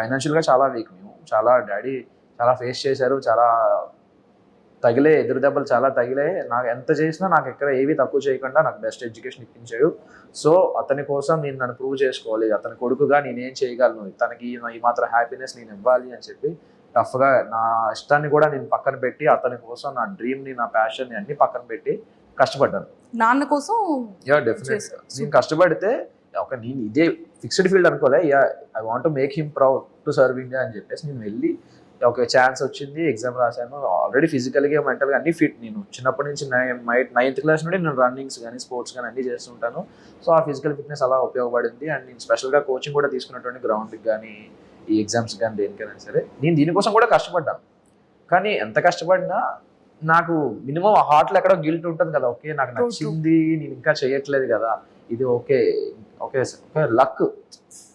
ఫైనాన్షియల్గా చాలా వీక్. మేము చాలా డాడీ చాలా ఫేస్ చేశారు చాలా తగిలే ఎదురు దెబ్బలు చాలా తగిలే. నాకు ఎంత చేసినా నాకు ఎక్కడ ఏవి తక్కువ చేయకుండా నాకు బెస్ట్ ఎడ్యుకేషన్ ఇప్పించాడు. సో అతని కోసం నేను నన్ను ప్రూవ్ చేసుకోవాలి. అతని కొడుకుగా నేనేం చేయగలను? తనకి ఈ- మాత్రం హ్యాపీనెస్ నేను ఇవ్వాలి అని చెప్పి టఫ్గా నా ఇష్టాన్ని కూడా నేను పక్కన పెట్టి అతని కోసం నా డ్రీమ్ని నా ప్యాషన్ని అన్ని పక్కన పెట్టి కష్టపడ్డాను. నాన్న కోసం యా డెఫినెట్ చేశారు. నేను కష్టపడితే ఒక నేను ఇదే ఫిక్స్డ్ ఫీల్డ్ అనుకోలే yeah I want make him proud to serve India అని చెప్పేసి నేను వెళ్ళి ఒక ఛాన్స్ వచ్చింది ఎగ్జామ్ రాశాను. ఆల్రెడీ ఫిజికల్గా మెంటల్గా అన్ని ఫిట్ నేను చిన్నప్పటి నుంచి నైన్త్ క్లాస్ నుండి నేను రన్నింగ్స్ కానీ స్పోర్ట్స్ కానీ అన్ని చేస్తుంటాను సో ఆ ఫిజికల్ ఫిట్నెస్ అలా ఉపయోగపడింది. అండ్ నేను స్పెషల్గా కోచింగ్ కూడా తీసుకున్నటువంటి గ్రౌండ్కి కానీ ఈ ఎగ్జామ్స్ కానీ దేనికైనా సరే నేను దీనికోసం కూడా కష్టపడ్డాను. కానీ ఎంత కష్టపడినా నాకు మినిమం హార్ట్లో ఎక్కడో గిల్ట్ ఉంటుంది కదా ఓకే నాకు. నచ్చింది నేను ఇంకా చేయట్లేదు కదా. ఇది ఓకే ఓకే ఓకే లక్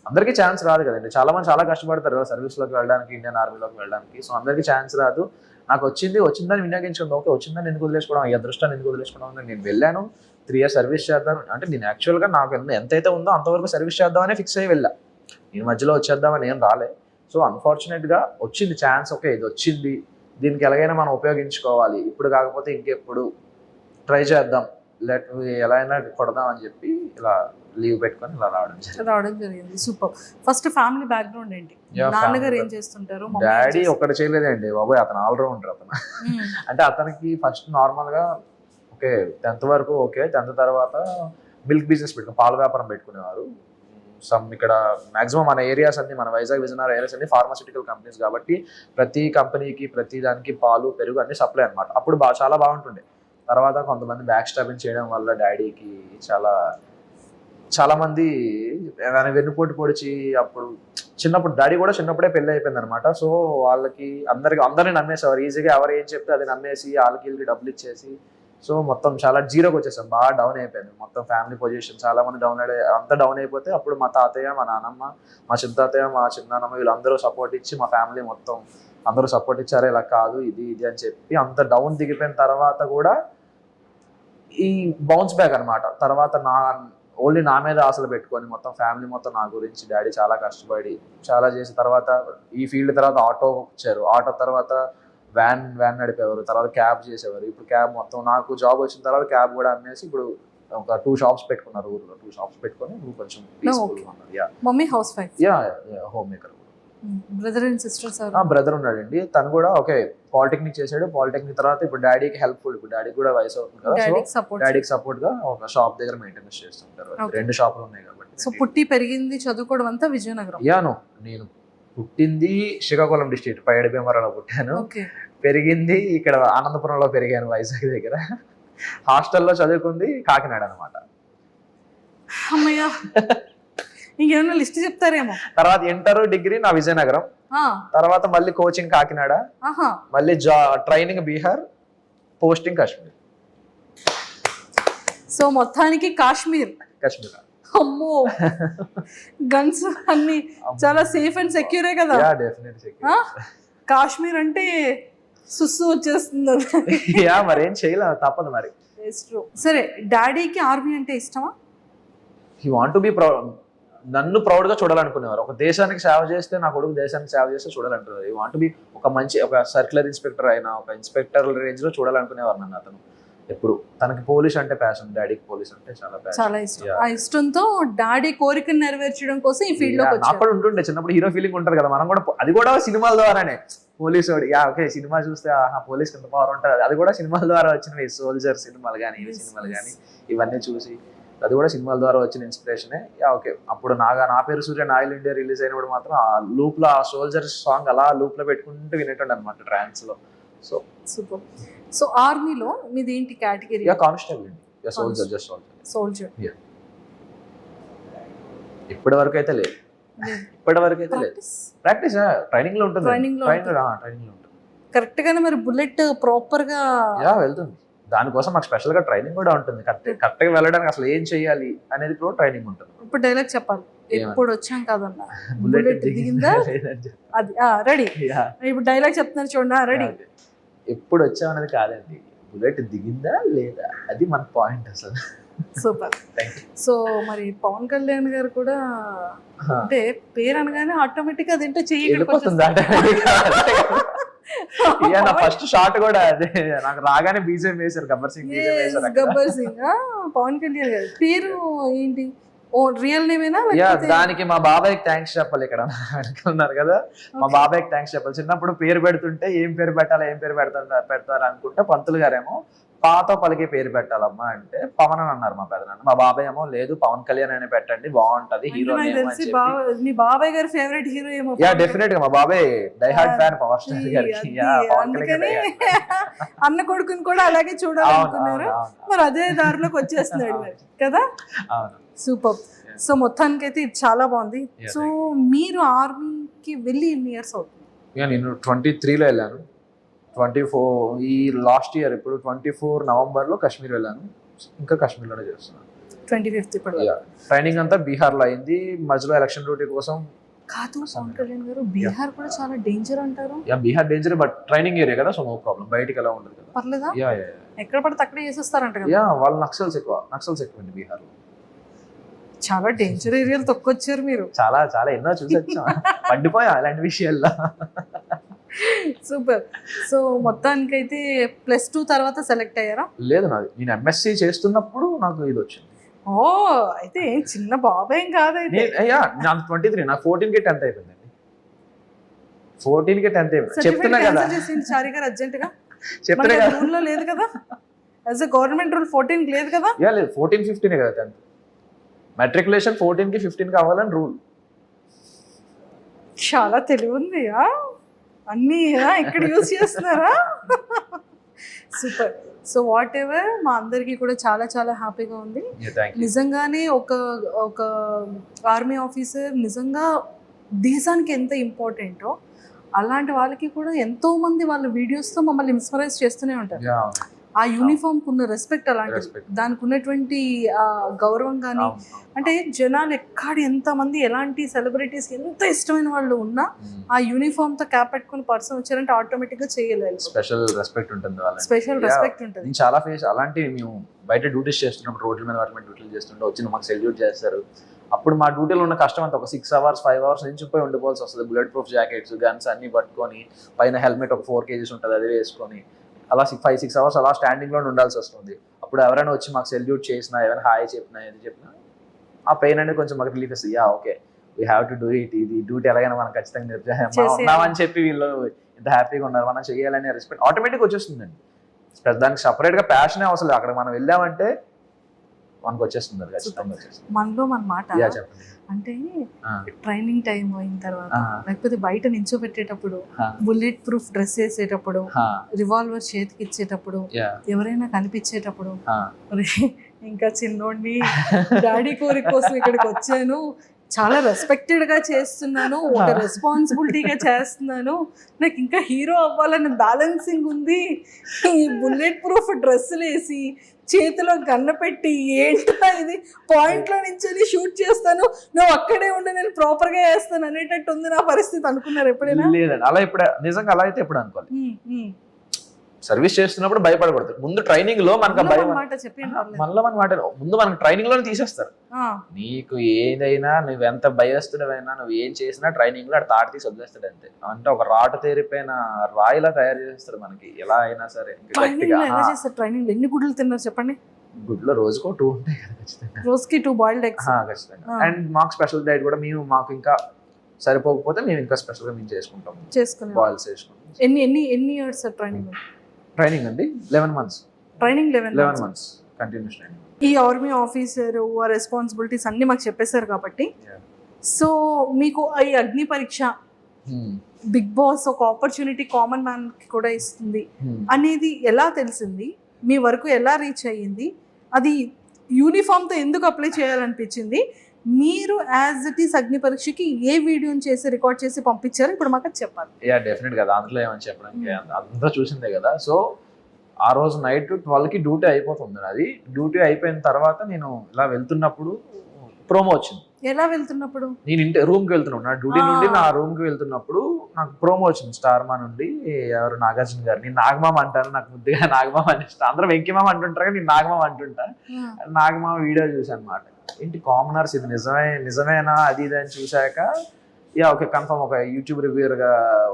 అందరికీ ఛాన్స్ రాదు కదండి. చాలా మంది చాలా కష్టపడతారు సర్వీస్లోకి వెళ్ళడానికి ఇండియన్ ఆర్మీలోకి వెళ్ళడానికి. సో అందరికీ ఛాన్స్ రాదు. నాకు వచ్చింది వచ్చిందని వినియోగించుకుంది. ఓకే వచ్చిందని ఎందుకు వదిలేసుకోవడం? ఈ అదృష్టాన్ని ఎందుకు వదిలేసుకోవడం? నేను వెళ్ళాను. త్రీ ఇయర్స్ సర్వీస్ చేద్దాం. అంటే నేను యాక్చువల్గా నాకు ఎంతైతే ఉందో అంతవరకు సర్వీస్ చేద్దామని ఫిక్స్ అయ్యి వెళ్ళా. నేను మధ్యలో వచ్చేద్దామని ఏం రాలే. సో అన్ఫార్చునేట్గా వచ్చింది ఛాన్స్ ఓకే ఇది వచ్చింది. దీనికి ఎలాగైనా మనం ఉపయోగించుకోవాలి. ఇప్పుడు కాకపోతే ఇంకెప్పుడు? ట్రై చేద్దాం. లెట్ ఎలా అయినా కొడదాం అని చెప్పి ఇలా లీవ్ పెట్టుకొని ఇలా రావడం జరిగింది. రావడం జరిగింది. సూపర్ ఫస్ట్ ఫ్యామిలీ బ్యాక్గ్రౌండ్ ఏంటి? నాన్నగారు ఏం చేస్తుంటారు? డాడీ? ఒకటి చేయలేదండి బాబాయ్ అతను ఆల్రౌండర్ అతను. మ్మ్. అంటే అతనికి ఫస్ట్ నార్మల్గా ఓకే టెన్త్ వరకు ఓకే టెన్త్ తర్వాత మిల్క్ బిజినెస్ పెట్టుకుని పాల వ్యాపారం పెట్టుకునేవారు. సమ్ ఇక్కడ మాక్సిమం మన ఏరియాస్ అన్ని మన వైజాగ్ విజయనగరం ఏరియాస్ అన్ని ఫార్మాసిటికల్ కంపెనీస్ కాబట్టి ప్రతి కంపెనీకి ప్రతి దానికి పాలు పెరుగు అన్ని సప్లై అన్నమాట. అప్పుడు బాగా చాలా బాగుంటుండే. తర్వాత కొంతమంది బ్యాక్ స్టాపింగ్ చేయడం వల్ల డాడీకి చాలా చాలా మంది ఏమైనా వెన్నుపోటు పొడిచి అప్పుడు చిన్నప్పుడు డాడీ కూడా చిన్నప్పుడే పెళ్ళి అయిపోయింది అనమాట సో వాళ్ళకి అందరికి అందరిని నమ్మేసేవారు. ఈజీగా ఎవరు ఏం చెప్తే అది నమ్మేసి వాళ్ళకి వీళ్ళకి డబ్బులు ఇచ్చేసి సో మొత్తం చాలా జీరోకి వచ్చేసాం. బాగా డౌన్ అయిపోయింది. మొత్తం ఫ్యామిలీ పొజిషన్ చాలా మంది డౌన్ అయ్యే అంత డౌన్ అయిపోతే అప్పుడు మా తాతయ్య మా నాన్నమ్మ మా చిన్నతాతయ్య మా చిన్నానమ్మ వీళ్ళందరూ సపోర్ట్ ఇచ్చి మా ఫ్యామిలీ మొత్తం అందరూ సపోర్ట్ ఇచ్చారు. ఇలా కాదు ఇది ఇది అని చెప్పి అంత డౌన్ దిగిపోయిన తర్వాత కూడా ఈ బౌన్స్ బ్యాక్ అన్నమాట. తర్వాత నా ఓన్లీ నా మీద ఆశలు పెట్టుకొని మొత్తం ఫ్యామిలీ మొత్తం నా గురించి డాడీ చాలా కష్టపడి చాలా చేసిన తర్వాత ఈ ఫీల్డ్ తర్వాత ఆటో వచ్చారు. ఆటో తర్వాత వ్యాన్ వ్యాన్ నడిపేవారు. తర్వాత క్యాబ్ చేసేవారు. ఇప్పుడు క్యాబ్ మొత్తం నాకు జాబ్ వచ్చిన తర్వాత క్యాబ్ కూడా అమ్మేసి ఇప్పుడు ఒక టూ షాప్స్ పెట్టుకున్నారు ఊర్లో. టూ షాప్స్ పెట్టుకొని కొంచెం mummy housewife yeah homemaker brother and sisters ఆ బ్రదర్ ఉన్నాడండి. తను కూడా ఓకే పాలిటెక్నిక్ చేశాడు. పాలిటెక్నిక్ తర్వాత ఇప్పుడు డాడీకి హెల్ప్ఫుల్ ఇప్పుడు డాడీ కూడా వయసు అవుతుంది కదా. డాడీకి సపోర్ట్గా ఒక షాప్ దగ్గర మెయింటెనెన్స్ చేస్తుంటారు. రెండు షాపులు ఉన్నాయి కాబట్టి. సో పుట్టి పెరిగింది చదువుకోవడం అంతా విజయనగరం. యాను నేను పుట్టింది శ్రీకాకుళం డిస్ట్రిక్ట్ పైడి భీమవరంలో పుట్టాను పెరిగింది ఇక్కడ ఆనందపురంలో పెరిగాను వైజాగ్ దగ్గర. హాస్టల్లో చదువుకుంది కాకినాడ అనమాట అమ్మయ్య. ఇంకేమన్నా లిస్ట్ చెప్తారేమో. తర్వాత ఇంటర్ డిగ్రీ నా విజయనగరం. ఆ, తర్వాత మళ్ళీ కోచింగ్ కాకినాడ. మళ్ళీ జా training Bihar posting Kashmir. So మొత్తానికి కాశ్మీర్. కాశ్మీర్. అమ్మో. గన్స్ అన్ని చాలా సేఫ్ అండ్ సెక్యూరే కదా? కాశ్మీర్ అంటే సుస్సు వచ్చేస్తుంది. యా మరి ఏం చేయలేదు తప్పదు మరి. సరే డాడీకి ఆర్మీ అంటే ఇష్టమా? హీ వాంట్ టు బి నన్ను ప్రౌడ్గా చూడాలనుకునేవారు. ఒక దేశానికి సేవ చేస్తే నా కొడుకు దేశానికి సేవ చేస్తే చూడాలంటారు ఈ వాంట్ బి ఒక మంచి ఒక సర్క్యులర్ ఇన్స్పెక్టర్ అయినా ఒక ఇన్స్పెక్టర్ రేంజ్లో చూడాలనుకునేవారు నన్ను అతను. ఎప్పుడు తనకి పోలీస్ అంటే ప్యాషన్ డాడీకి పోలీస్ అంటే చాలా చాలా ఇష్టం. ఆ ఇష్టంతో డాడీ కోరికను నెరవేర్చడం కోసం ఈ ఫీల్డ్ వచ్చారు. కూడా ఉంటుండే. చిన్నప్పుడు హీరో ఫీలింగ్ ఉంటుంది కదా. మనం కూడా అది కూడా సినిమాల ద్వారానే. పోలీస్ యా ఓకే సినిమా చూస్తే ఆహా పోలీస్ ఎంత పవర్ ఉంటుంది? అది కూడా సినిమాల ద్వారా వచ్చినవి. సోల్జర్ సినిమాలు కానీ ఇవి సినిమాలు. కానీ ఇవన్నీ చూసి అది కూడా సినిమాల ద్వారా వచ్చిన ఇన్స్పిరేషనే ఓకే అప్పుడు నాగా నా పేరు సూర్య నాయల్ ఇండియా రిలీజ్ అయినప్పుడు మాత్రం ఆ లూప్లో ఆ సోల్జర్ సాంగ్ అలా లూప్లో పెట్టుకుంటూ వినేటండి అనమాట ట్రాన్స్లో. సో సూపర్ సో ఆర్మీలో మీది ఏంటి కేటగిరీ యా కానిస్టేబుల్ అండి yeah soldier just soldier soldier ఇప్పటి వరకు అయితే లేదు ఇప్పటి వరకు అయితే లేదు ప్రాక్టీస్ ట్రైనింగ్లో ఉంటుంది. Training లో ట్రైనింగ్ ట్రైనింగ్లో ఉంటుంది. కరెక్ట్ గానే మరి బుల్లెట్ ప్రాపర్గా యా వెళ్తుంది. దానికోసం మాకు స్పెషల్గా ట్రైనింగ్ కూడా ఉంటుంది. కరెక్ట్ కరెక్ట్గా వెళ్ళడానికి అసలు ఏం చేయాలి అనేది కూడా ట్రైనింగ్ ఉంటుంది. ఇప్పుడు డైలాగ్ చెప్పాలి? ఎప్పుడు వచ్చాం కదన్నా. బుల్లెట్ దిగిందా? అది రెడీ. ఇప్పుడు డైలాగ్ చెప్తున్నారు చూడండి రెడీ ఎప్పుడు వచ్చామనేది కాదండి. బుల్లెట్ దిగిందా లేదా? అది మన పాయింట్ అసలు. సూపర్. సో మరి పవన్ కళ్యాణ్ గారు కూడా అంటే పేరు అనగానే ఆటోమేటిక్ అది ఏంటో చెయ్యి ఇక్కడికి వెళ్ళిపోతుంది ఇక నా ఫస్ట్ షాట్ కూడా అదే. నాకు రాగానే బీజేపీ వేశారు గబ్బర్ సింగ్ బీజేపీ వేశారు. గబ్బర్ సింగ్. పవన్ కళ్యాణ్ గారు. పేరు ఏంటి? ఓ రియల్ నేమేనా దానికి మా బాబాయ్కి థ్యాంక్స్ చెప్పాలి ఇక్కడ. అనుకున్నారు కదా. మా. బాబాయ్కి థ్యాంక్స్ చెప్పాలి. చిన్నప్పుడు పేరు పెడుతుంటే ఏం పేరు పెట్టాలి ఏం పేరు పెడతా పెడతారు అనుకుంటే పంతులు గారేమో పాత పలికే పేరు పెట్టాలమ్మా అంటే పవన్ అని అన్నారు మా పెదనాన్న మా బాబాయ్ ఏమో లేదు పవన్ కళ్యాణ్ అని పెట్టండి బాగుంటది హీరో మీ బాబాయ్ గారి ఫేవరెట్ హీరో ఏమో యా డెఫినెట్గా మా బాబాయ్ diehard Yeah. Fan power star. గారికి. అన్న కొడుకుని కూడా అలాగే చూడాలనుకున్నారు మరి అదే దారిలోకి వచ్చేస్తున్నాడు కదా? సూపర్. సో మొత్తానికి అయితే ఇది చాలా బాగుంది. సో మీరు ఆర్మీకి వెళ్ళి ఎన్ని ఇయర్స్ అవుతుంది? నేను ట్వంటీ త్రీలో వెళ్ళాను. ట్వంటీ ఫోర్ ఈ లాస్ట్ ఇయర్ ఇప్పుడు ట్వంటీ ఫోర్ నవంబర్లో కాశ్మీర్ వెళ్ళాను. ఇంకా కాశ్మీర్లోనే చేస్తున్నాను ట్వంటీ ఫిఫ్త్ ఇప్పుడు. ట్రైనింగ్ అంతా బీహార్లో అయింది. మధ్యలో ఎలక్షన్ డ్యూటీ కోసం కాదు పవన్ కళ్యాణ్ గారు బీహార్ కూడా చాలా డేంజర్ అంటారు. Yeah Bihar danger but training area కదా సో నో ప్రాబ్లం బయటికి ఎలా ఉండదు కదా. పర్లేదా? యా యా ఎక్కడ పడితే అక్కడే చేసేస్తారంట కదా. యా వాళ్ళు నక్సల్స్ ఎక్కువ నక్సల్స్ ఎక్కువ అండి బీహార్లో. చాలా డేంజర్ ఏరియాలు తొక్కొచ్చారు మీరు. చాలా చాలా ఎన్నో చూసి వచ్చాం పడిపోయా అలాంటి విషయాల్లో. సూపర్. సో మొత్తానికైతే ప్లస్ టూ తర్వాత సెలెక్ట్ అయ్యారా? లేదు నాది. నేను ఎంఎస్సి చేస్తున్నప్పుడు నాకు ఇది వచ్చింది. ఓ అయితే చిన్న బాబాయ్ కాదు అయ్యా నాకు ట్వంటీ త్రీ నాకు ఫోర్టీన్కి టెన్త్ అయిపోయిందండి. ఫోర్టీన్కి టెన్త్ అయిపోయింది. చెప్తున్నా కదా. చారి గారు అర్జెంట్గా చెప్తున్నా కదా. రూల్లో లేదు కదా. As a government rule fourteen లేదు కదా. యా లేదు. ఫోర్టీన్ ఫిఫ్టీన్ కదా టెన్త్ మెట్రికులేషన్ ఫోర్టీన్కి ఫిఫ్టీన్కి అవ్వాలని రూల్ చాలా తెలివి ఉంది ఆ? అన్నీ ఇక్కడ యూజ్ చేస్తున్నారా? సూపర్. సో వాట్ ఎవర్ మా అందరికీ కూడా చాలా చాలా హ్యాపీగా ఉంది. నిజంగానే ఒక ఒక ఆర్మీ ఆఫీసర్ నిజంగా దేశానికి ఎంత ఇంపార్టెంటో అలాంటి వాళ్ళకి కూడా ఎంతో మంది వాళ్ళ వీడియోస్తో మమ్మల్ని ఇన్స్పరైజ్ చేస్తూనే ఉంటారు. ఆ యూనిఫామ్ ఉన్న రెస్పెక్ట్ Respect. దానికి ఉన్నటువంటి గౌరవం కానీ అంటే జనాలు ఎక్కడ ఎంతమంది ఎలాంటి సెలబ్రిటీస్ ఎంత ఇష్టమైన వాళ్ళు ఉన్నా ఆ యూనిఫామ్తో క్యాప్ పెట్టుకుని పర్సన్ వచ్చారంటే ఆటోమేటిక్గా చేయలేదు స్పెషల్ రెస్పెక్ట్ ఉంటుంది స్పెషల్. రెస్పెక్ట్ ఉంటుంది. చాలా ఫేస్ అలాంటి మేము బయట డ్యూటీస్ చేస్తున్నప్పుడు రోడ్ల మీద వాటి మీద డ్యూటీలు చేస్తుంటే వచ్చి మాకు సెల్యూట్ చేస్తారు. అప్పుడు మా డ్యూటీలో ఉన్న కష్టం అంతా ఒక సిక్స్ అవర్స్ ఫైవ్ అవర్స్ నుంచి పోయి ఉండిపోవాల్సి వస్తుంది. బుల్లెట్ ప్రూఫ్ జాకెట్స్ గన్స్ అన్ని పట్టుకొని పైన హెల్మెట్ ఒక ఫోర్ కేజీస్ ఉంటుంది అది వేసుకొని. అలా సిక్స్ ఫైవ్ సిక్స్ అవర్స్ అలా స్టాండింగ్లో ఉండాల్సి వస్తుంది. అప్పుడు ఎవరైనా వచ్చి మాకు సెల్యూట్ చేసినా ఎవరైనా హాయ్ చెప్పినా ఏది చెప్పినా ఆ పెయిన్ అనేది కొంచెం మాకు రిలీఫ్ ఇస్తుంది. Yeah okay we have to do it ఇది డ్యూటీ ఎలాగైనా మనం ఖచ్చితంగా నిర్జ- మనం చేసేయాలి. ఉన్నామని చెప్పి వీళ్ళు ఇంత హ్యాపీగా ఉన్నారు. మనం చేయాలనే రెస్పెక్ట్ ఆటోమేటిక్ వచ్చేస్తుందండి. దానికి సపరేట్గా ప్యాషన్ అవసరం లేదు. అక్కడ మనం వెళ్ళామంటే మనకు వచ్చేస్తుంది అది ఖచ్చితంగా వచ్చేస్తుంది. మనలో మన మాట. అంటే ట్రైనింగ్ టైం అయిన తర్వాత లేకపోతే బయట నించోబెట్టేటప్పుడు బుల్లెట్ ప్రూఫ్ డ్రెస్ వేసేటప్పుడు రివాల్వర్ చేతికి ఇచ్చేటప్పుడు ఎవరైనా కనిపించేటప్పుడు ఆ, "అరే, ఇంకా చిన్నోడిని డాడీ కోరిక కోసం ఇక్కడికి వచ్చాను చాలా రెస్పెక్టెడ్గా చేస్తున్నాను ఒక రెస్పాన్సిబిలిటీగా చేస్తున్నాను నాకు ఇంకా హీరో అవ్వాలని బ్యాలెన్సింగ్ ఉంది. ఈ బుల్లెట్ ప్రూఫ్ డ్రెస్సులు వేసి చేతిలో గన్న పెట్టి ఏంటో ఇది? పాయింట్లో నుంచి షూట్ చేస్తాను. నువ్వు అక్కడే ఉండి నేను ప్రాపర్గా వేస్తాను అనేటట్టు ఉంది నా పరిస్థితి అనుకున్నారు ఎప్పుడైనా? లేదండి. అలా ఇప్పుడు నిజంగా అలా అయితే ఎప్పుడు అనుకోవాలి. సర్వీస్ చేస్తున్నప్పుడు భయపడకూడదు. ముందు ట్రైనింగ్లో మనకు భయం. మనలో మన మాట ముందు మనకు ట్రైనింగ్లోనే తీసేస్తారు నీకు ఏదైనా నువ్వు ఎంత భయస్తుడవైనా నువ్వు ఏం చేసినా ట్రైనింగ్లో తాటి తీసి వదిలేస్తాడు అంతే. అంటే ఒక రాటు తేరిపోయిన రాయిలా తయారు చేస్తాడు మనకి. ఎలా అయినా సరే. ట్రైనింగ్లో ఎన్ని గుడ్లు తిన్నారు చెప్పండి? గుడ్లో రోజుకో టూ ఉంటాయి కదా ఖచ్చితంగా. రోజుకి టూ బాయిల్డ్ ఎగ్స్. ఖచ్చితంగా. అండ్ మాకు స్పెషల్ డైట్ కూడా మేము మాకు ఇంకా సరిపోకపోతే మేము ఇంకా స్పెషల్గా మేము చేసుకుంటాం. బాయిల్స్ చేసుకుంటాం. ఎన్ని ఎన్ని ఎన్ని ఇయర్స్ ట్రైనింగ్? ట్రైనింగ్ అండి? Eleven months training eleven eleven months continuous training ఈ ఆర్మీ ఆఫీసర్ ఆ రెస్పాన్సిబిలిటీస్ అన్ని మాకు చెప్పేశారు కాబట్టి. సో మీకు ఈ అగ్ని పరీక్ష బిగ్ బాస్ ఒక ఆపర్చునిటీ కామన్ మ్యాన్కి కూడా ఇస్తుంది. అనేది ఎలా తెలిసింది? మీ వరకు ఎలా రీచ్ అయ్యింది? అది యూనిఫామ్తో ఎందుకు అప్లై చేయాలనిపించింది? మీరు యాజ్ ఇట్ ఈస్ అగ్ని పరీక్షకి ఏ వీడియోని చేసి రికార్డ్ చేసి పంపించారు ఇప్పుడు మాకు చెప్పాలి. యా డెఫినెట్ కదా. అందులో ఏమని చెప్పడానికి అందరూ చూసిందే కదా. సో ఆ రోజు నైట్ ట్వెల్వ్కి డ్యూటీ అయిపోతుంది అది డ్యూటీ అయిపోయిన తర్వాత నేను ఇలా వెళ్తున్నప్పుడు ప్రోమో వచ్చింది. ఎలా వెళ్తున్నప్పుడు? నేను ఇంటి రూమ్కి వెళ్తున్నాను. నా డ్యూటీ ఆ. నుండి నా రూమ్కి వెళ్తున్నప్పుడు నాకు ప్రోమో వచ్చింది. స్టార్ మా నుండి ఎవరు? నాగార్జున గారు. నేను నాగమామ అంటాను. నాకు ముద్దుగా నాగమామ అని ఇష్టం అందరూ వెంకిమామ అంటుంటారు కానీ నేను నాగమామ అంటుంటా. నాగమామ వీడియో చూసాను అనమాట ఏంటి కామనర్స్ ఇది నిజమే నిజమేనా? అది ఇది అని చూశాక యా ఓకే కన్ఫర్మ్ ఒక యూట్యూబ్ రివ్యూర్గా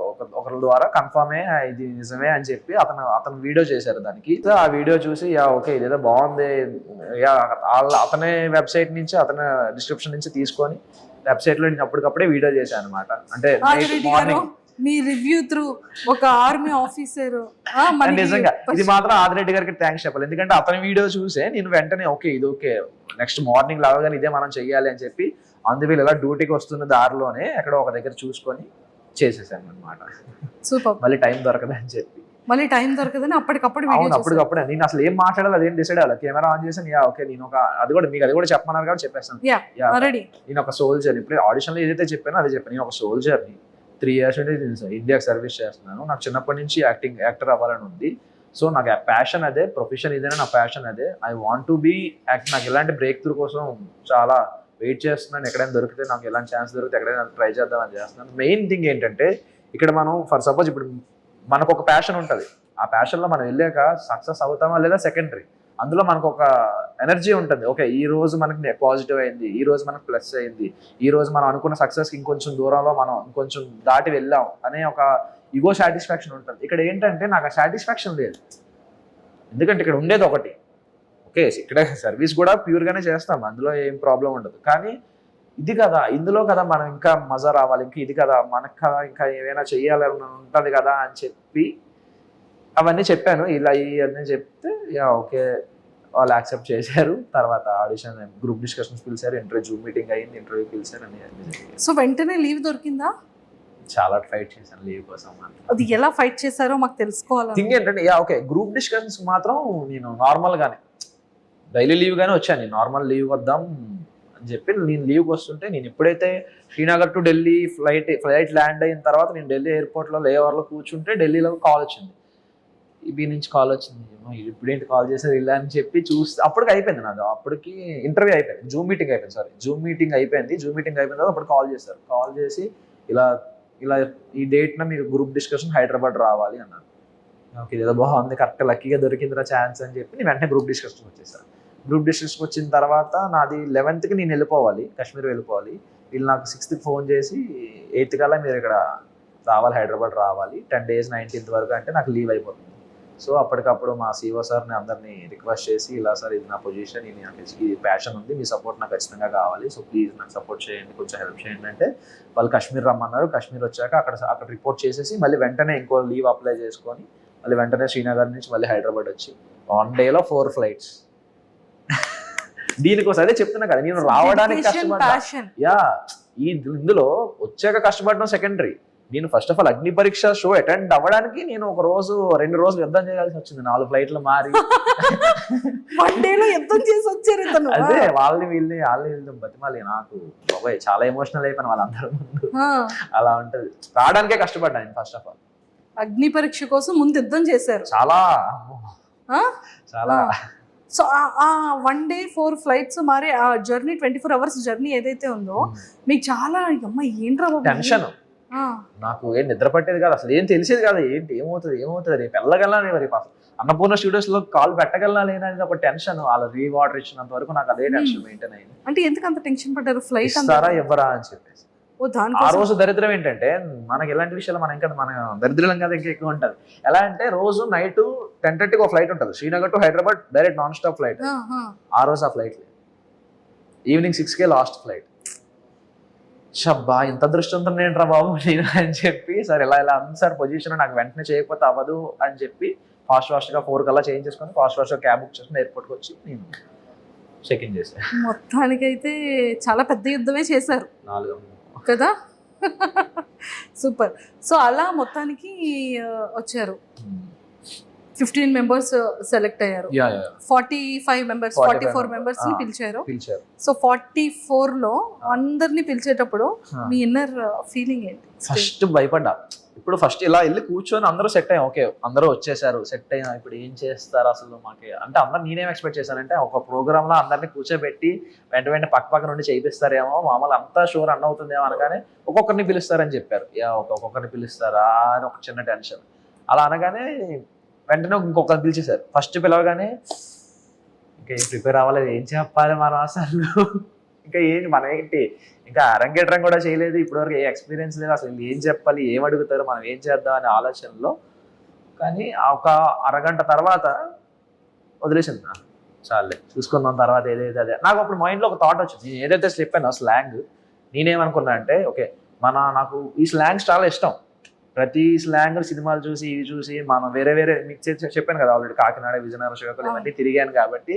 ఒక ఒకరి ద్వారా కన్ఫర్మే ఇది నిజమే అని చెప్పి అతను అతను వీడియో చేశారు దానికి. సో ఆ వీడియో చూసి యా ఓకే ఇదేదో బాగుంది. యా వాళ్ళ అతనే వెబ్సైట్ నుంచి అతని డిస్క్రిప్షన్ నుంచి తీసుకొని వెబ్సైట్లో నేను అప్పటికప్పుడే వీడియో చేశాను అనమాట అంటే మార్నింగ్ మీ రివ్యూ త్రూ ఒక ఆర్మీ ఆఫీసర్ నిజంగా ఇది మాత్రం ఆదిరెడ్డి గారికి థ్యాంక్స్ చెప్పాలి. ఎందుకంటే అతని వీడియో చూసే నేను వెంటనే ఓకే ఇది ఓకే నెక్స్ట్ మార్నింగ్ లాగానే ఇదే మనం చెయ్యాలి అని చెప్పి అందువల్ల ఇలా డ్యూటీకి వస్తున్న దారిలోనే ఎక్కడో ఒక దగ్గర చూసుకొని చేసేసాను అనమాట సూపర్. మళ్ళీ టైం దొరకదు అని చెప్పి. మళ్ళీ టైం దొరకదని అప్పటికప్పుడు అవును అప్పటికప్పుడే. నేను అసలు ఏం మాట్లాడాలి అదేం డిసైడ్ అవ్వాలి కెమెరా ఆన్ చేసాను యా ఓకే నేను ఒక అది కూడా మీకు అది కూడా చెప్పమన్నారు కాబట్టి చెప్పేస్తాను. నేను ఒక సోల్జర్ ఇప్పుడు ఆడిషన్లో ఏదైతే చెప్పానో అదే చెప్పాను. నేను ఒక సోల్జర్ని త్రీ ఇయర్స్ నుండి నేను ఇండియాకి సర్వీస్ చేస్తున్నాను. నాకు చిన్నప్పటి నుంచి యాక్టింగ్ యాక్టర్ అవ్వాలని ఉంది. సో నాకు ప్యాషన్ అదే ప్రొఫెషన్ ఇదేనా నా ప్యాషన్ అదే. I want to be act నాకు ఎలాంటి బ్రేక్ త్రూ కోసం చాలా వెయిట్ చేస్తున్నాను. ఎక్కడైనా దొరికితే నాకు ఎలాంటి ఛాన్స్ దొరికితే ఎక్కడైనా ట్రై చేద్దామని చేస్తున్నాను. మెయిన్ థింగ్ ఏంటంటే ఇక్కడ మనం ఫర్ సపోజ్ ఇప్పుడు మనకు ఒక ప్యాషన్ ఉంటుంది. ఆ ప్యాషన్లో మనం వెళ్ళాక సక్సెస్ అవుతామా లేదా సెకండరీ అందులో మనకు ఒక ఎనర్జీ ఉంటుంది. ఓకే ఈ రోజు మనకి పాజిటివ్ అయింది ఈ రోజు మనకు ప్లస్ అయింది ఈ రోజు మనం అనుకున్న సక్సెస్కి ఇంకొంచెం దూరంలో మనం ఇంకొంచెం దాటి వెళ్ళాం అనే ఒక ఇగో సాటిస్ఫాక్షన్ ఉంటుంది. ఇక్కడ ఏంటంటే నాకు ఆ సాటిస్ఫాక్షన్ లేదు. ఎందుకంటే ఇక్కడ ఉండేది ఒకటి. ఓకే ఇక్కడ సర్వీస్ కూడా ప్యూర్గానే చేస్తాం. అందులో ఏం ప్రాబ్లం ఉండదు. కానీ ఇది కదా ఇందులో కదా మనం ఇంకా మజా రావాలి ఇంకా ఇది కదా మనకు కదా ఇంకా ఏమైనా చెయ్యాలని ఉంటుంది కదా అని చెప్పి అవన్నీ చెప్పాను. ఇలా ఇవన్నీ చెప్తే యా ఓకే. వాళ్ళు యాక్సెప్ట్ చేశారు. తర్వాత ఆడిషన్ గ్రూప్ డిస్కషన్స్ పిలిచారు ఇంటర్వ్యూ జూమ్ మీటింగ్ అయింది ఇంటర్వ్యూ పిలిచారు అని. సో వెంటనే లీవ్ దొరికిందా? చాలా ఫైట్ చేశాను లీవ్ కోసం అది ఎలా ఫైట్ చేశారో మాకు తెలుసుకోవాలి థింగ్ ఏంటంటే యా ఓకే గ్రూప్ డిస్కషన్స్ మాత్రం నేను నార్మల్ గానే డైలీ లీవ్ గానే వచ్చాను నేను నార్మల్ లీవ్ వద్దాం అని చెప్పి నేను లీవ్కి వస్తుంటే నేను ఎప్పుడైతే Srinagar to Delhi flight flight land అయిన తర్వాత నేను ఢిల్లీ ఎయిర్పోర్ట్లో లేవర్లో కూర్చుంటే ఢిల్లీలో కాల్ వచ్చింది. ఇబీ నుంచి కాల్ వచ్చింది. ఇప్పుడేంటి కాల్ చేసేది ఇలా అని చెప్పి చూస్తే అప్పటికి అయిపోయింది నాది. అప్పటికి ఇంటర్వ్యూ అయిపోయింది. జూమ్ మీటింగ్ అయిపోయింది. సారీ జూమ్ మీటింగ్ అయిపోయింది. జూమ్ మీటింగ్ అయిపోయిన తర్వాత అప్పుడు కాల్ చేశారు. కాల్ చేసి ఇలా ఇలా ఈ డేట్న మీరు గ్రూప్ డిస్కషన్ హైదరాబాద్ రావాలి అన్నారు. ఓకే ఏదో బాగుంది కరెక్ట్ లక్కీగా దొరికిందిరా ఛాన్స్ అని చెప్పి నేను వెంటనే గ్రూప్ డిస్కషన్ వచ్చేసాను. గ్రూప్ డిస్కషన్ వచ్చిన తర్వాత నాది లెవెన్త్కి నేను వెళ్ళిపోవాలి కాశ్మీర్ వెళ్ళిపోవాలి. వీళ్ళు నాకు సిక్స్త్కి ఫోన్ చేసి ఎయిత్ కల్లా మీరు ఇక్కడ రావాలి హైదరాబాద్ రావాలి. టెన్ డేస్ నైన్టీన్త్ వరకు అంటే నాకు లీవ్ అయిపోతుంది. సో అప్పటికప్పుడు మా సీఓ సార్ని అందరినీ రిక్వెస్ట్ చేసి ఇలా సార్ ఇది నా పొజిషన్ ఇది నాకు ఇది ప్యాషన్ ఉంది మీ సపోర్ట్ నాకు ఖచ్చితంగా కావాలి సో ప్లీజ్ నాకు సపోర్ట్ చేయండి కొంచెం హెల్ప్ చేయండి అంటే వాళ్ళు కాశ్మీర్ రమ్మన్నారు. కాశ్మీర్ వచ్చాక అక్కడ అక్కడ రిపోర్ట్ చేసేసి మళ్ళీ వెంటనే ఇంకో లీవ్ అప్లై చేసుకొని మళ్ళీ వెంటనే శ్రీనగర్ నుంచి మళ్ళీ హైదరాబాద్ వచ్చి వన్ డేలో ఫోర్ ఫ్లైట్స్ దీనికోసం అదే చెప్తున్నా కదా నేను రావడానికి కష్టపడ్డా. యా ఈ ఇందులో వచ్చాక కష్టపడడం సెకండరీ నేను ఫస్ట్ ఆఫ్ ఆల్ అగ్ని పరీక్ష షో అటెండ్ అవ్వడానికి నేను ఒక రోజు రెండు రోజులు యుద్ధం చేయాల్సి వచ్చింది. నాలుగు ఫ్లైట్లు మారి. యుద్ధం చేసి వచ్చారు ఇతను. అదే వాళ్ళని వీళ్ళని వాళ్ళని వీళ్ళని బతిమాలి. నాకు బాబాయ్ చాలా ఎమోషనల్ అయిపోయిన వాళ్ళందరూ ముందు. అలా ఉంటది. రావడానికే కష్టపడ్డాను ఫస్ట్ ఆఫ్ ఆల్ అగ్ని పరీక్ష కోసం ముందు యుద్ధం చేశారు. చాలా? చాలా. సో ఆ వన్ డే ఫోర్ ఫ్లైట్స్ మారే ఆ journey twenty four hours journey ఏదైతే ఉందో మీకు చాలా అమ్మ ఏంట్రా టెన్షన్ నాకు ఏం నిద్ర పట్టేది కాదు అసలు ఏం తెలిసేది కాదు. ఏంటి ఏమవుతుంది ఏమవుతుంది? రేపు వెళ్ళగలనా రేపు రేపు అసలు అన్నపూర్ణ స్టూడియోస్లో కాల్ పెట్టగలనా లేనా అనేది ఒక టెన్షన్. వాళ్ళ రీవ్ ఆర్డర్ ఇచ్చినంత వరకు నాకు అదే టెన్షన్ మెయింటైన్ అయింది అంటే ఎందుకు అంత టెన్షన్ పడ్డారు? ఫ్లైట్ ఇస్తారా ఇవ్వరా అని చెప్పేసి. ఆ రోజు దరిద్రం ఏంటంటే మనకి ఎలాంటి విషయాలు మనం ఇంకా మన దరిద్రం కదా ఇంకా ఎక్కువ ఉంటుంది. ఎలా అంటే రోజు నైట్ టెన్ థర్టీకి ఒక ఫ్లైట్ ఉంటుంది. Srinagar to Hyderabad direct non stop flight ఆ, రోజు ఆ ఫ్లైట్ ఈవినింగ్ సిక్స్కే లాస్ట్ ఫ్లైట్ షబ్బా ఇంత దృష్టంతో ఏంట్రా బాబు నేను అని చెప్పి సార్ ఇలా ఇలా ఉంది సార్ పొజిషన్ నాకు వెంటనే చేయకపోతే అవ్వదు అని చెప్పి ఫాస్ట్ ఫాస్ట్గా ఫోర్ కల్లా చేంజ్ చేసుకొని ఫాస్ట్ ఫాస్ట్గా క్యాబ్ బుక్ చేసుకుని ఎయిర్పోర్ట్కి వచ్చి నేను చెక్ ఇన్ చేశాను మొత్తానికైతే చాలా పెద్ద యుద్ధమే చేశారు. నాలుగు. కదా? సూపర్. సో అలా మొత్తానికి వచ్చారు. ఫిఫ్టీన్ మెంబర్స్ సెలెక్ట్ అయ్యారు. Forty five members 45 forty four మెంబర్స్ని. పిలిచారు. సో ఫార్టీ ఫోర్లో అందరిని పిలిచేటప్పుడు ఆ. మీ ఇన్నర్ ఫీలింగ్ ఏంటి? ఫస్ట్ భయపడ్డా. ఇప్పుడు ఫస్ట్ ఇలా వెళ్ళి కూర్చొని అందరూ సెట్ అయ్యాం. ఓకే అందరూ వచ్చేసారు. సెట్ అయినా ఇప్పుడు ఏం చేస్తారు అసలు మాకు? అంటే అందరు నేనేం ఎక్స్పెక్ట్ చేశానంటే ఒక ప్రోగ్రామ్లో అందరినీ కూర్చోబెట్టి వెంట వెంట పక్క పక్క నుండి చేయిస్తారేమో మామూలు అంతా షూర్ రన్ అవుతుందేమో అనగానే ఒక్కొక్కరిని పిలుస్తారని చెప్పారు. ఒక్కొక్కరిని పిలుస్తారా అని ఒక చిన్న టెన్షన్ అలా అనగానే వెంటనే ఇంకొకరిని పిలిచేశారు. ఫస్ట్ పిలవగానే ఇంకా ఏం ప్రిపేర్ అవ్వలేదు. ఏం చెప్పాలి మనం అసలు? ఇంకా ఏంటి? మన ఏంటి? ఇంకా అరంగేట్రం కూడా చేయలేదు. ఇప్పటివరకు ఏ ఎక్స్పీరియన్స్ లేదు. అసలు ఏం చెప్పాలి? ఏం అడుగుతారు? మనం ఏం చేద్దాం అనే ఆలోచనలో కానీ ఒక అరగంట తర్వాత వదిలేసింది చాలే చూసుకున్నాం తర్వాత ఏదైతే అదే. నాకు అప్పుడు మైండ్లో ఒక థాట్ వచ్చింది. నేను ఏదైతే చెప్పానో స్లాంగ్ నేనేమనుకున్నా అంటే ఓకే మన నాకు ఈ స్లాంగ్స్ చాలా ఇష్టం. ప్రతి స్లాంగ్ సినిమాలు చూసి ఇవి చూసి మనం వేరే వేరే మీకు చె- చెప్పాను కదా ఆల్రెడీ కాకినాడ విజయనగరం శ్రీకాకుళం ఇవన్నీ తిరిగాను కాబట్టి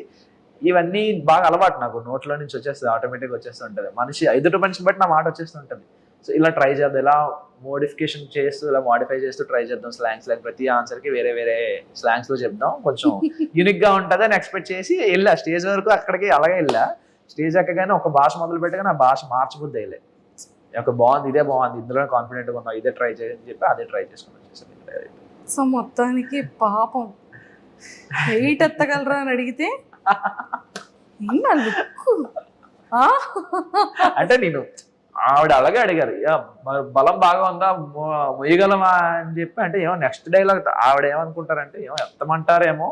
ఇవన్నీ బాగా అలవాటు నాకు. నోట్లో నుంచి వచ్చేస్తుంది ఆటోమేటిక్గా వచ్చేస్తుంటది మనిషి ఎదుటి మనిషిని బట్టి నా మాట వచ్చేస్తుంటది సో ఇలా ట్రై చేద్దాం. ఇలా మోడిఫికేషన్ చేస్తూ ఇలా మాడిఫై చేస్తూ ట్రై చేద్దాం స్లాంగ్స్ లైక్ ప్రతి ఆన్సర్కి వేరే వేరే స్లాంగ్స్లో చెప్దాం. కొంచెం యూనిక్గా ఉంటది అని ఎక్స్పెక్ట్ చేసి వెళ్ళా. స్టేజ్ వరకు అక్కడికి అలాగే వెళ్ళా. స్టేజ్ ఎక్కగానే ఒక భాష మొదలు పెట్టగా నా భాష మార్చబుద్ది అయ్యలే. ఒక బాగుంది ఇదే బాగుంది ఇందులో కాన్ఫిడెంట్గా ఉన్నావు ఇదే ట్రై చేయని చెప్పి అదే ట్రై చేసుకుని వచ్చేసాను సో మొత్తానికి పాపం. వెయిట్ ఎత్తగలరా అని అడిగితే? అంటే నేను ఆవిడ అలాగే అడిగారు "యా, మరి బలం బాగా ఉందా? మొయ్యగలమా అని చెప్పి అంటే ఏమో నెక్స్ట్ డైలాగ్ ఆవిడ ఏమనుకుంటారంటే ఏమో ఎత్తమంటారేమో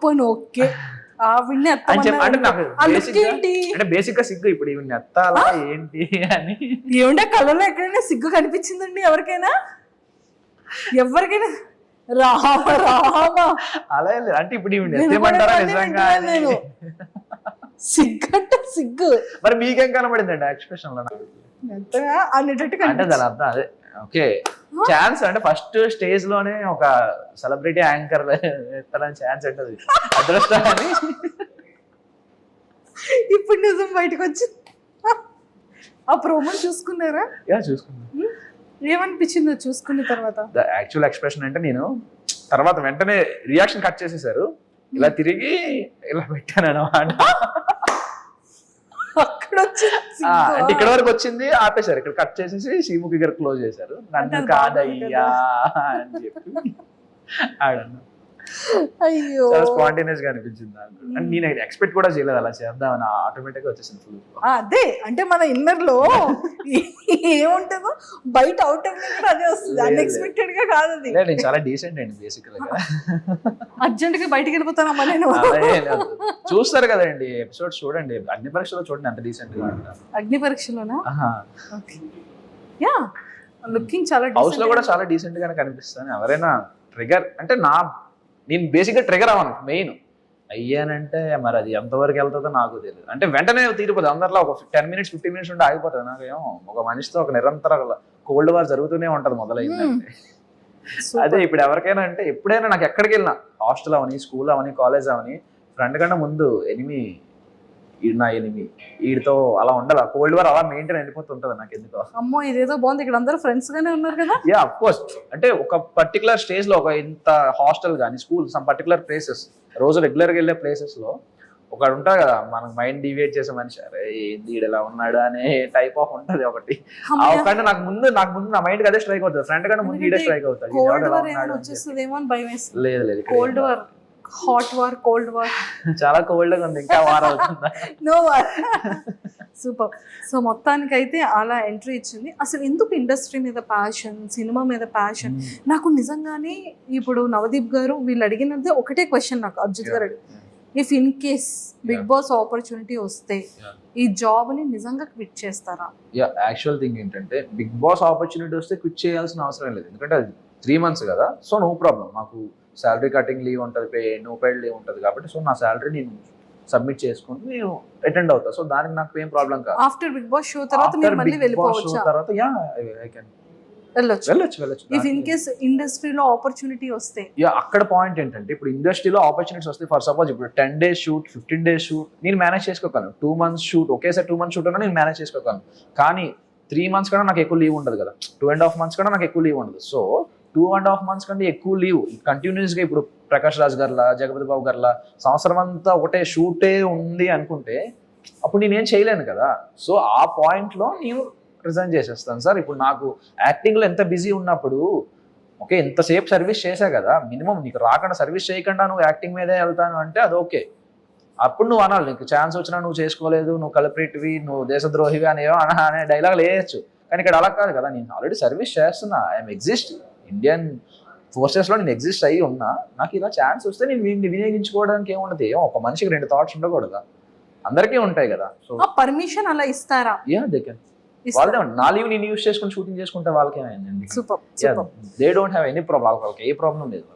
పోనీ ఓకే. ఆవిడ్ని అంటే బేసిక్గా సిగ్గు ఇప్పుడు ఇవి ఎత్తాలా ఏంటి అని ఏమంటే కళ్ళలో ఎక్కడైనా సిగ్గు కనిపించిందండి ఎవరికైనా ఎవరికైనా రామ రామ అలా. అంటే ఇప్పుడు ఇవి నేను ఎత్తేమంటారా నిజంగా. నేను. సిగ్గు అంటే సిగ్గు మరి మీకేం కనబడిందండి ఎక్స్ప్రెషన్లో? ఎంతగా అనేటట్టు అంటే. దాని అర్థం అదే ఓకే ఛాన్స్ అంటే ఫస్ట్ స్టేజ్లోనే ఒక సెలబ్రిటీ యాంకర్ ఎత్తడానికి ఛాన్స్ ఉంటుంది. అదృష్టం ఇప్పుడు నిజం బయటకు వచ్చి. ఆ ప్రోమో చూసుకున్నారా? యా చూసుకున్నాను హ్మ్? ఏమనిపించిందో చూసుకున్న తర్వాత? యాక్చువల్ ఎక్స్ప్రెషన్ అంటే నేను తర్వాత వెంటనే రియాక్షన్ కట్ చేసేసారు. ఇలా తిరిగి ఇలా పెట్టాను అనమాట అంటే ఇక్కడ వరకు వచ్చింది ఆపేశారు. ఇక్కడ కట్ చేసేసి శ్రీముఖి గారు క్లోజ్ చేశారు. నన్ను కాదయ్యా అని చెప్పి. ఆడన్నా అయ్యో. స్పాంటేనియస్గా అనిపించింది అంటే నేను ఎక్స్పెక్ట్ కూడా చేయలేదు అలా చేద్దామని ఆటోమేటిక్గా వచ్చేసింది ఫుల్ అదే అంటే మన ఇన్నర్లో ఏముంటుందో బయట అవుటర్ కూడా అదే వస్తుంది. అన్ఎక్స్పెక్టెడ్గా కాదు అది. నేను చాలా డీసెంట్ అండి బేసికల్గా. అర్జెంట్గా బయటికి వెళ్ళిపోతానమ్మా నేను. చూస్తారు కదండి ఎపిసోడ్స్ చూడండి. అన్ని పరీక్షలో చూడండి ఎంత డీసెంట్గా అగ్ని పరీక్షలోనా. యా లుకింగ్ చాలా హౌస్లో కూడా గా- చాలా డీసెంట్ గానే కనిపిస్తాను ఎవరైనా ట్రిగర్ అంటే నా నేను బేసిక్గా ట్రిగర్ అవ్వను మెయిన్ అయ్యానంటే మరి అది ఎంతవరకు వెళ్తుందో నాకు తెలియదు అంటే వెంటనే తీరిపోతుంది అందరిలో ఒక టెన్ మినిట్స్ ఫిఫ్టీన్ మినిట్స్ ఉంటే ఆగిపోతుంది నాకేమో ఒక మనిషితో ఒక నిరంతర కోల్డ్ వార్ జరుగుతూనే ఉంటది మొదలైందంటే. అదే ఇప్పుడు ఎవరికైనా అంటే ఎప్పుడైనా నాకు ఎక్కడికి వెళ్ళినా హాస్టల్ అవని స్కూల్ అవని కాలేజ్ అవని ఫ్రెండ్ కన్నా ముందు ఎనిమి ఈడు నా ఎనిమి. వీడితో అలా ఉండాలి. కోల్డ్ వార్ అలా మెయింటైన్ వెళ్ళిపోతుంటది నాకు ఎందుకో అమ్మో ఇదేదో బాగుంది. ఇక్కడ అందరూ ఫ్రెండ్స్ గానే ఉన్నారు కదా. యా అఫ్ కోర్స్ అంటే ఒక పర్టికులర్ స్టేజ్లో ఒక ఇంత హాస్టల్ కానీ స్కూల్ సమ్ పర్టికులర్ ప్లేసెస్ రోజు రెగ్యులర్గా వెళ్ళే ప్లేసెస్లో ఒకడు ఉంటాడు కదా మనకు మైండ్ డివియేట్ చేసే మనిషి. అరే ఈడు ఇలా ఉన్నాడు అనే టైప్ ఆఫ్ ఉంటది ఒకటి. ఒక్కడిని నాకు ముందు నాకు ముందు నా మైండ్ అదే స్ట్రైక్ అవుతుంది. ఫ్రెండ్ కన్నా ముందు ఈడే స్ట్రైక్ అవుతాడు. ఎలా లేదు లేదు cold war hot war cold war. చాలా కోల్డ్గా ఉంది ఇంకా వార్ అవుతుందా? నో వార్ సూపర్ సో మొత్తానికి అయితే అలా ఎంట్రీ ఇచ్చింది. అసలు ఎందుకు ఇండస్ట్రీ మీద ప్యాషన్ సినిమా మీద ప్యాషన్ నాకు నిజంగానే ఇప్పుడు నవదీప్ గారు వీళ్ళు అడిగినది ఒకటే క్వశ్చన్ నాకు Arjun garu if in case big. Boss opportunity వస్తే. ఈ జాబ్ని నిజంగా క్విట్ చేస్తారా? యా యాక్చువల్ థింగ్ ఏంటంటే బిగ్ బాస్ ఆపర్చునిటీ వస్తే క్విట్ చేయాల్సిన అవసరం లేదు. ఎందుకంటే అది త్రీ మంత్స్ కదా సో నో ప్రాబ్లం మాకు శాలరీ కటింగ్ లీవ్ ఉంటుంది పే నో పెయిడ్ లీవ్ ఉంటుంది కాబట్టి సో నా శాలరీ నేను సబ్మిట్ చేసుకుని నేను అటెండ్ అవుతా. సో దానికి నాకు ఏం ప్రాబ్లం కాదు. ఆఫ్టర్ బిగ్ బాస్ షో తర్వాత మీరు మళ్ళీ వెళ్ళిపోవచ్చా? తర్వాత యా ఐ కెన్ వెళ్ళొచ్చు. వెళ్ళొచ్చు వెళ్ళొచ్చు. ఇఫ్ ఇన్ కేస్ ఇండస్ట్రీలో ఆపర్చునిటీ వస్తే. యా అక్కడ పాయింట్ ఏంటంటే ఇప్పుడు ఇండస్ట్రీలో ఆపర్చునిటీస్ వస్తాయి ఫర్ సపోజ్ ఇప్పుడు ten days shoot fifteen days shoot నేను మేనేజ్ చేసుకోగలను. టూ మంత్స్ షూట్ ఒకేసారి టూ మంత్స్ షూట్ అన్నా నేను మేనేజ్ చేసుకోగలను. కానీ త్రీ మంత్స్ కన్నా నాకు ఎక్కువ లీవ్ ఉండదు కదా. టూ అండ్ హాఫ్ మంత్స్ కన్నా నాకు ఎక్కువ లీవ్ ఉండదు. So two and half months కంటే ఎక్కువ లీవ్ కంటిన్యూస్గా ఇప్పుడు ప్రకాష్ రాజ్ గారిలా జగపతి బాబు గారిలా సంవత్సరం అంతా ఒకటే షూటే ఉంది అనుకుంటే అప్పుడు నేనేం చేయలేను కదా. సో ఆ పాయింట్లో నేను రిజైన్ చేసేస్తాను సార్. ఇప్పుడు నాకు యాక్టింగ్లో ఎంత బిజీ ఉన్నప్పుడు ఓకే ఎంతసేపు సర్వీస్ చేశా కదా. మినిమం నీకు రాకుండా సర్వీస్ చేయకుండా నువ్వు యాక్టింగ్ మీదే వెళ్తాను అంటే అది ఓకే. అప్పుడు నువ్వు అనాలి. నీకు ఛాన్స్ వచ్చినా నువ్వు చేసుకోలేదు నువ్వు కలపరేటివి నువ్వు దేశద్రోహివి అనేవో అన అనే డైలాగ్ వేయచ్చు కానీ ఇక్కడ అలా కాదు కదా. నేను ఆల్రెడీ సర్వీస్ చేస్తున్నా. ఐఎమ్ ఎగ్జిస్ట్ ఇండియన్ ఫోర్సెస్లో నేను ఎగ్జిస్ట్ అయ్యి ఉన్నా నాకు ఇలా ఛాన్స్ వస్తే నేను వీడిని వినియోగించుకోవడానికి ఏముండదు. ఏమో ఒక మనిషికి రెండు థాట్స్ ఉండకూడదా? అందరికీ ఉంటాయి కదా. సో ఆ పర్మిషన్ అలా ఇస్తారా? యా దే కెన్ వాళ్ళదే ఉంది. నా లీవ్ నేను యూస్ చేసుకుని షూటింగ్ చేసుకుంటే వాళ్ళకి ఏమైందండి they don't have any problem వాళ్ళకి ఏ ప్రాబ్లం లేదు.